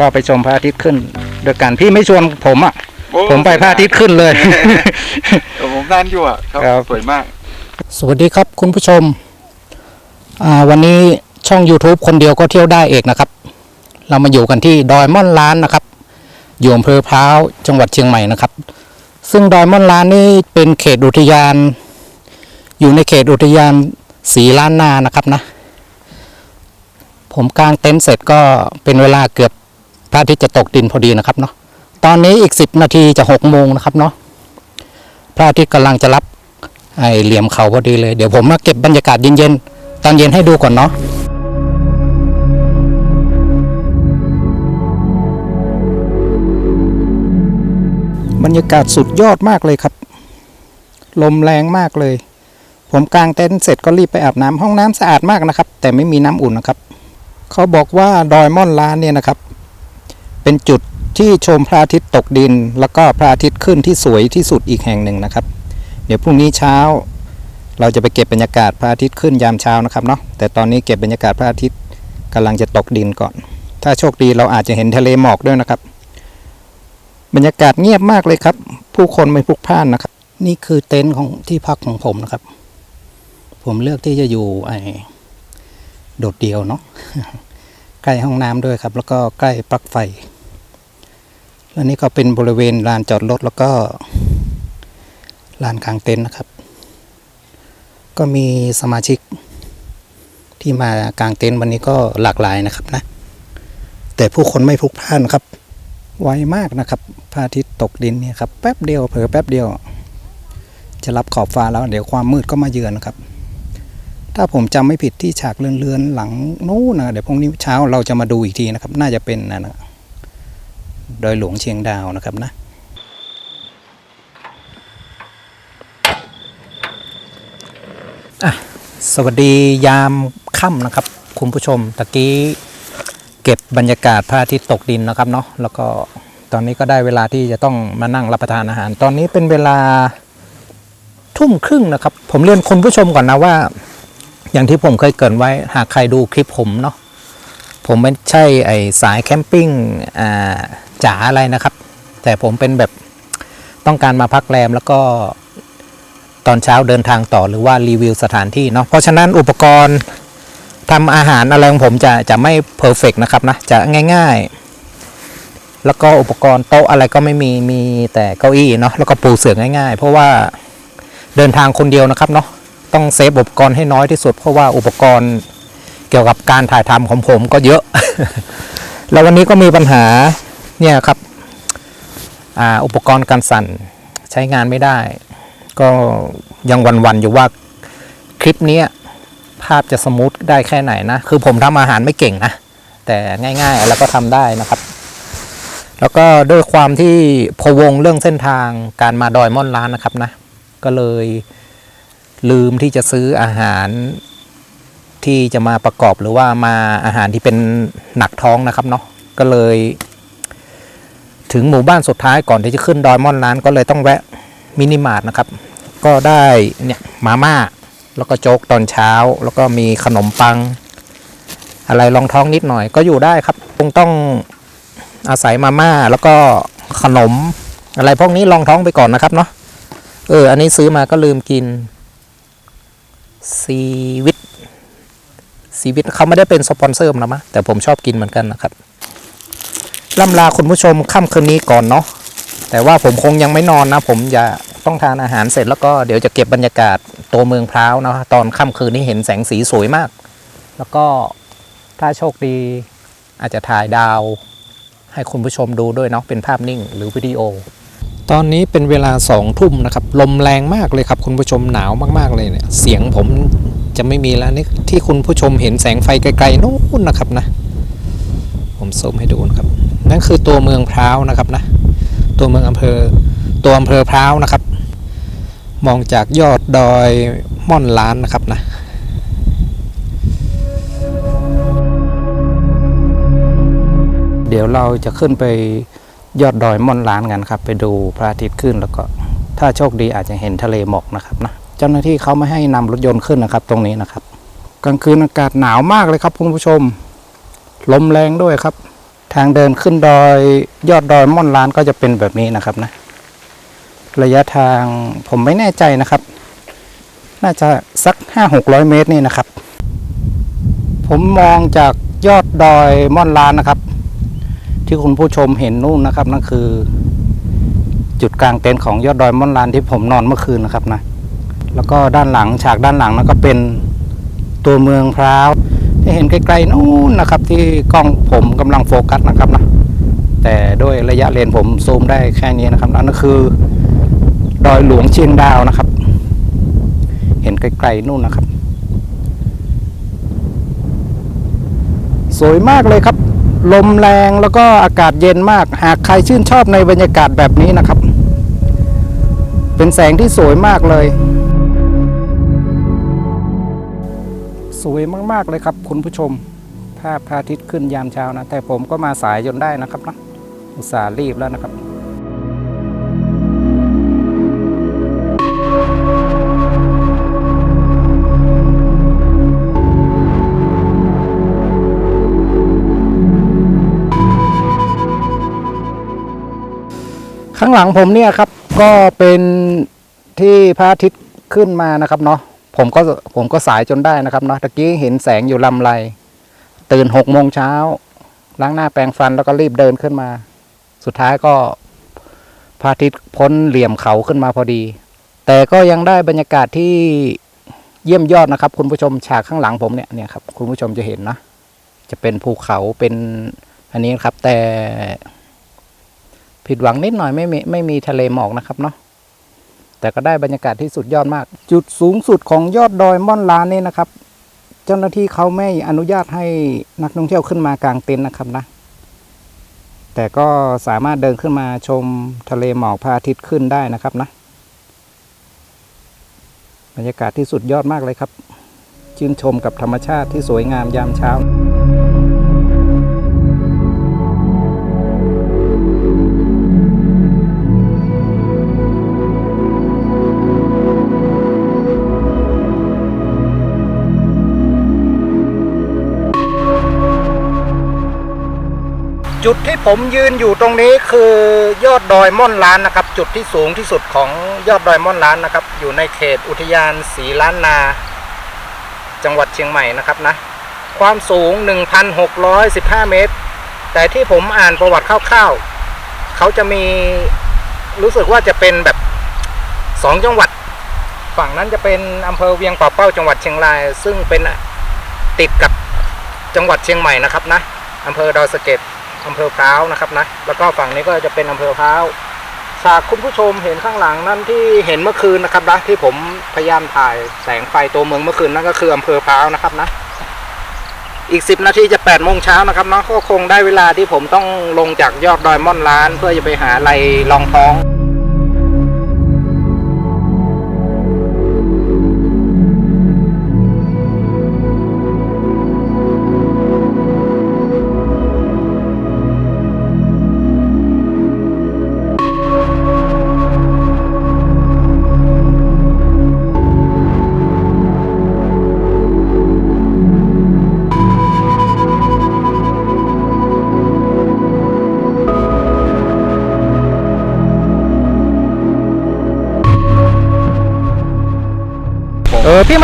แล้วก็ไปชมพระอาทิตย์ขึ้นด้วยกันพี่ไม่ชวนผมอะโอ้ผมไปพระอาทิตย์ขึ้นเลยเออผมนั่นอยู่อะครับครับสวยมาก สวัสดีครับคุณผู้ชมอ่าวันนี้ช่อง YouTube คนเดียวก็เที่ยวได้เอกนะครับ เรามาอยู่กันที่ดอยม่อนล้านนะครับ อยู่อำเภอพร้าวจังหวัดเชียงใหม่นะครับ ซึ่งดอยม่อนล้านนี่เป็นเขตอุทยาน อยู่ในเขตอุทยานสีล้านนานะครับนะผมกางเต็นท์เสร็จก็เป็นเวลาเกือบ พระอาทิตย์จะตกดินพอดีนะครับเนาะตอนนี้อีกสิบนาทีจะหกโมงนะครับเนาะพระอาทิตย์กำลังจะรับไอเหลี่ยมเขาพอดีเลย เดี๋ยวผมมาเก็บบรรยากาศเย็นๆตอนเย็นให้ดูก่อนเนาะบรรยากาศสุดยอดมากเลยครับ ลมแรงมากเลย ผมกางเต็นท์เสร็จก็รีบไปอาบน้ำห้องน้ำสะอาดมากนะครับ แต่ไม่มีน้ำอุ่นนะครับ เขาบอกว่าดอยม่อนล้านเนี่ยนะครับ เป็นจุดที่ชมพระอาทิตย์ตกดิน แล้วก็พระอาทิตย์ขึ้นที่สวยที่สุดอีกแห่งหนึ่งนะครับ เดี๋ยวพรุ่งนี้เช้า เราจะไปเก็บบรรยากาศพระอาทิตย์ขึ้นยามเช้านะครับเนาะแต่ตอนนี้เก็บบรรยากาศพระอาทิตย์กำลังจะตกดินก่อน ถ้าโชคดีเราอาจจะเห็นทะเลหมอกด้วยนะครับ บรรยากาศเงียบมากเลยครับ ผู้คนไม่พลุกพล่านนะครับ นี่คือเต็นท์ของที่พักของผมนะครับ ผมเลือกที่จะอยู่ไอโดดเดียวเนาะใกล้ห้องน้ำด้วยครับ แล้วก็ใกล้ปลั๊กไฟ แล้วนี่ก็เป็นบริเวณลานจอดรถแล้วก็ลานกลางเต็นท์นะครับ ก็มีสมาชิกที่มากางเต็นท์วันนี้ก็หลากหลายนะครับนะ แต่ผู้คนไม่พลุกพล่านครับ ไวมากนะครับพระอาทิตย์ตกดินเนี่ยครับแป๊บเดียวเผลอแป๊บเดียว จะรับขอบฟ้าแล้วเดี๋ยวความมืดก็มาเยือนนะครับ ถ้าผมจำไม่ผิดที่ฉากเลือนๆหลังนู้นนะเดี๋ยวพรุ่งนี้เช้าเราจะมาดูอีกทีนะครับ น่าจะเป็นนะนะ ดอยหลวงเชียงดาวนะครับนะสวัสดียามค่ำนะครับ คุณผู้ชมตะกี้เก็บบรรยากาศพระอาทิตย์ตกดินนะครับเนาะแล้วก็ตอนนี้ก็ได้เวลาที่จะต้องมานั่งรับประทานอาหาร ตอนนี้เป็นเวลาทุ่มครึ่งนะครับ ผมเรียนคุณผู้ชมก่อนนะว่า อย่างที่ผมเคยเกินไว้หากใครดูคลิปผมเนาะ ผมไม่ใช่ไอสายแคมปิ้งจ๋าอะไรนะครับ แต่ผมเป็นแบบต้องการมาพักแรมแล้วก็ตอนเช้าเดินทางต่อหรือว่ารีวิวสถานที่เนาะเพราะฉะนั้นอุปกรณ์ทำอาหารอะไรของผมจะจะไม่เพอร์เฟกนะครับนะจะง่าย ๆ แล้วก็อุปกรณ์โต๊ะอะไรก็ไม่มีมีแต่เก้าอี้เนาะแล้วก็ปูเสื่อง่ายๆ เพราะว่าเดินทางคนเดียวนะครับเนาะต้องเซฟอุปกรณ์ให้น้อยที่สุด เพราะว่าอุปกรณ์ เกี่ยวกับการถ่ายทำของผมก็เยอะ แล้ววันนี้ก็มีปัญหาเนี่ยครับออุปกรณ์การสั่นใช้งานไม่ได้ ก็ยังวันๆอยู่ว่าคลิปนี้ภาพจะสมูทได้แค่ไหนนะ คือผมทำอาหารไม่เก่งนะ แต่ง่ายๆแล้วก็ทำได้นะครับ แล้วก็ด้วยความที่พวงเรื่องเส้นทางการมาดอยม่อนล้านนะครับนะ ก็เลยลืมที่จะซื้ออาหาร ที่จะมาประกอบหรือว่ามาอาหารที่เป็นหนักท้องนะครับเนาะก็เลย ถึงหมู่บ้านสุดท้ายก่อนที่จะขึ้นดอยม่อนล้านก็เลยต้องแวะมินิมาร์ทนะครับ ก็ได้เนี่ยมาม่าแล้วก็โจ๊กตอนเช้า แล้วก็มีขนมปัง อะไรรองท้องนิดหน่อย ก็อยู่ได้ครับคงต้องอาศัยมาม่าแล้วก็ขนม อะไรพวกนี้รองท้องไปก่อนนะครับเนาะเออ อันนี้ซื้อมาก็ลืมกินซีวิต ซีวิตเขาไม่ได้เป็นสปอนเซอร์นะมะแต่ผมชอบกินเหมือนกันนะครับล่ำลาคุณผู้ชมค่ำคืนนี้ก่อนเนาะแต่ว่าผมคงยังไม่นอนนะ ผมจะต้องทานอาหารเสร็จแล้วก็เดี๋ยวจะเก็บบรรยากาศตัวเมืองพร้าวนะตอนค่ำคืนนี้เห็นแสงสีสวยมาก แล้วก็ถ้าโชคดีอาจจะถ่ายดาว ให้คุณผู้ชมดูด้วยเนาะเป็นภาพนิ่งหรือวิดีโอ ตอนนี้เป็นเวลาสองทุ่มนะครับ ลมแรงมากเลยครับคุณผู้ชมหนาวมากๆเลยเนี่ยเสียงผม จะไม่มีแล้วนี่ที่คุณผู้ชมเห็นแสงไฟไกลๆนู้นนะครับนะ ผมซูมให้ดูนะครับ นั่นคือตัวเมืองพร้าวนะครับนะ ตัวเมืองอำเภอตัวอำเภอพร้าวนะครับ มองจากยอดดอยม่อนล้านนะครับนะเดี๋ยวเราจะขึ้นไปยอดดอยม่อนล้านกันครับ ไปดูพระอาทิตย์ขึ้นแล้วก็ถ้าโชคดีอาจจะเห็นทะเลหมอกนะครับนะ เจ้าหน้าที่เขาไม่ให้นำรถยนต์ขึ้นนะครับ ตรงนี้นะครับ กลางคืนอากาศหนาวมากเลยครับคุณผู้ชม ลมแรงด้วยครับ ทางเดินขึ้นดอยยอดดอยม่อนล้านก็จะเป็นแบบนี้นะครับนะ ระยะทางผมไม่แน่ใจนะครับ น่าจะสักห้าหกร้อยเมตรนี่นะครับ ผมมองจากยอดดอยม่อนล้านนะครับ ที่คุณผู้ชมเห็นนู่นนะครับนั่นคือ จุดกลางเต็นท์ของยอดดอยม่อนล้านที่ผมนอนเมื่อคืนนะครับนะ แล้วก็ด้านหลังฉากด้านหลังนั่นก็เป็นตัวเมืองพร้าวที่เห็นไกลๆนู่นนะครับ ที่กล้องผมกำลังโฟกัสนะครับนะแต่ด้วยระยะเลนส์ผมซูมได้แค่นี้นะครับนั่นก็คือ ดอยหลวงเชียงดาวนะครับ เห็นไกลๆนู่นนะครับ สวยมากเลยครับ ลมแรงแล้วก็อากาศเย็นมาก หากใครชื่นชอบในบรรยากาศแบบนี้นะครับ เป็นแสงที่สวยมากเลย สวยมาก ๆ เลยครับคุณผู้ชม ภาพพระอาทิตย์ขึ้นยามเช้านะ แต่ผมก็มาสายจนได้นะครับนะอุตส่าห์รีบแล้วนะครับข้างหลังผมเนี่ยครับก็เป็นที่พระอาทิตย์ขึ้นมานะครับเนาะ ผมก็ผมก็สายจนได้นะครับเนาะตะกี้เห็นแสงอยู่ลำไร ตื่นหกโมงเช้าล้างหน้าแปรงฟันแล้วก็รีบเดินขึ้นมา สุดท้ายก็พระอาทิตย์พ้นเหลี่ยมเขาขึ้นมาพอดี แต่ก็ยังได้บรรยากาศที่เยี่ยมยอดนะครับ คุณผู้ชมฉากข้างหลังผมเนี่ยเนี่ยครับคุณผู้ชมจะเห็นนะจะเป็นภูเขาเป็นอันนี้ครับแต่ผิดหวังนิดหน่อยไม่มีไม่มีทะเลหมอกนะครับเนาะ แต่ก็ได้บรรยากาศที่สุดยอดมาก จุดสูงสุดของยอดดอยม่อนลานนี่นะครับ เจ้าหน้าที่เขาไม่อนุญาตให้นักท่องเที่ยวขึ้นมากลางเต็นท์นะครับนะ แต่ก็สามารถเดินขึ้นมาชมทะเลหมอกพระอาทิตย์ขึ้นได้นะครับนะ บรรยากาศที่สุดยอดมากเลยครับ ชื่นชมกับธรรมชาติที่สวยงามยามเช้า จุดที่ผมยืนอยู่ตรงนี้คือยอดดอยม่อนล้านนะครับ จุดที่สูงที่สุดของยอดดอยม่อนล้านนะครับ อยู่ในเขตอุทยานศรีล้านนา จังหวัดเชียงใหม่นะครับนะ ความสูง 1,615 เมตร แต่ที่ผมอ่านประวัติคร่าวๆเขาจะมีรู้สึกว่าจะเป็นแบบสองจังหวัด ฝั่งนั้นจะเป็นอำเภอเวียงป่าเป้าจังหวัดเชียงราย ซึ่งเป็นติดกับจังหวัดเชียงใหม่นะครับนะอำเภอดอยสะเก็ด อำเภอพร้าวนะครับนะแล้วก็ฝั่งนี้ก็จะเป็นอำเภอพร้าวฉากคุณผู้ชมเห็นข้างหลังนั่นที่เห็นเมื่อคืนนะครับนะที่ผมพยายามถ่ายแสงไฟตัวเมืองเมื่อคืนนั่นก็คืออำเภอพร้าวนะครับนะอีกสิบนาทีจะแปดโมงเช้านะครับเนาะก็คงได้เวลาที่ผมต้องลงจากยอดดอยม่อนล้าน เพื่อจะไปหาอะไรรองท้อง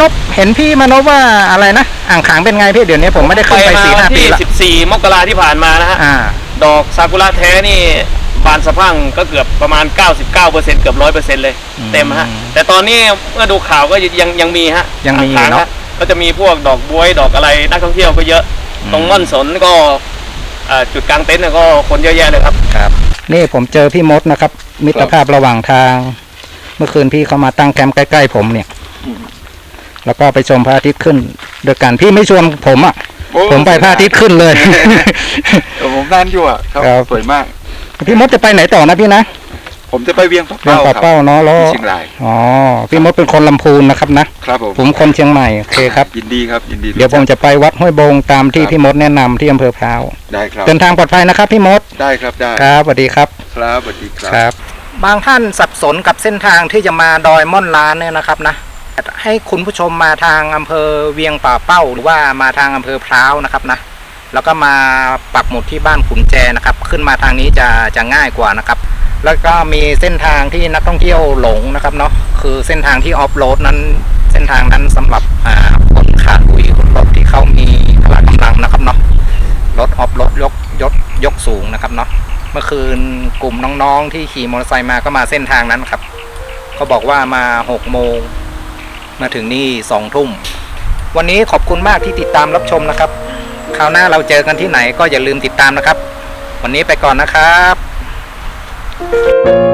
นพเห็นพี่มนพว่าอะไรนะอ่างขางเป็นไงพี่เดี๋ยวนี้ผมไม่ได้ขึ้นไปมาสี่วัห้านปีที่ละ14มกราที่ผ่านมานะฮะอ่า ดอกซากุระแท้นี่บานสะพรั่งก็เกือบประมาณ 99%เกือบ100%เลย อืมเต็มฮะ แต่ตอนนี้เมื่อดูข่าวก็ยังยังมีฮะยังมีอ่างขเนอะฮก็จะมีพวกดอกบวยดอกอะไรนักท่องเที่ยวก็เยอะตรงม่อนสนก็เอ่อจุดกลางเต็นท์เนี่ยก็คนเยอะแยะเลยครับ ครับนี่ผมเจอพี่มดนะครับ มิตรภาพระหว่างทาง เมื่อคืนพี่เขามาตั้งแคมป์ใกล้ๆผมเนี่ย แล้วก็ไปชมพระอาทิตย์ขึ้นโดยกันพี่ไม่ชวนผมอะ โอ้ผมไปพระอาทิตย์ขึ้นเลย เออผมนั่นอยู่อะครับครับ สวยมาก พี่มดจะไปไหนต่อนะพี่นะผมจะไปเวียงป่าเรื่องเป้าป่าครับเป้าเนาะแล้วที่เชียงรายอ๋อพี่มดเป็นคนลำพูนนะครับนะครับผมผมคนเชียงใหม่โอเคครับ ยินดีครับ ยินดีเดี๋ยวผมจะไปวัดห้วยบงตามที่ครับพี่มดแนะนำที่อำเภอพร้าวได้ครับ เดินทางปลอดภัยนะครับ พี่มดได้ครับได้ครับสวัสดีครับ ครับสวัสดีครับครับบางท่านสับสนกับเส้นทางที่จะมาดอยม่อนล้านเนี่ยนะครับนะ ให้คุณผู้ชมมาทางอำเภอเวียงป่าเป้า หรือว่ามาทางอำเภอพร้าวนะครับนะแล้วก็มาปักหมุดที่บ้านขุนแจนะครับ ขึ้นมาทางนี้จะจะง่ายกว่านะครับ แล้วก็มีเส้นทางที่นักท่องเที่ยวหลงนะครับเนาะคือเส้นทางที่ออฟโรดนั้นเส้นทางนั้นสำหรับคนขาดลุยคนรถที่เขามีพละกำลังนะครับเนาะรถออฟโรดยกยกยกสูงนะครับเนาะเมื่อคืนกลุ่มน้องๆที่ขี่มอเตอร์ไซค์มาก็มาเส้นทางนั้นครับเขาบอกว่ามาหกโมง มาถึงนี่สองทุ่ม วันนี้ขอบคุณมากที่ติดตามรับชมนะครับ คราวหน้าเราเจอกันที่ไหนก็อย่าลืมติดตามนะครับ วันนี้ไปก่อนนะครับ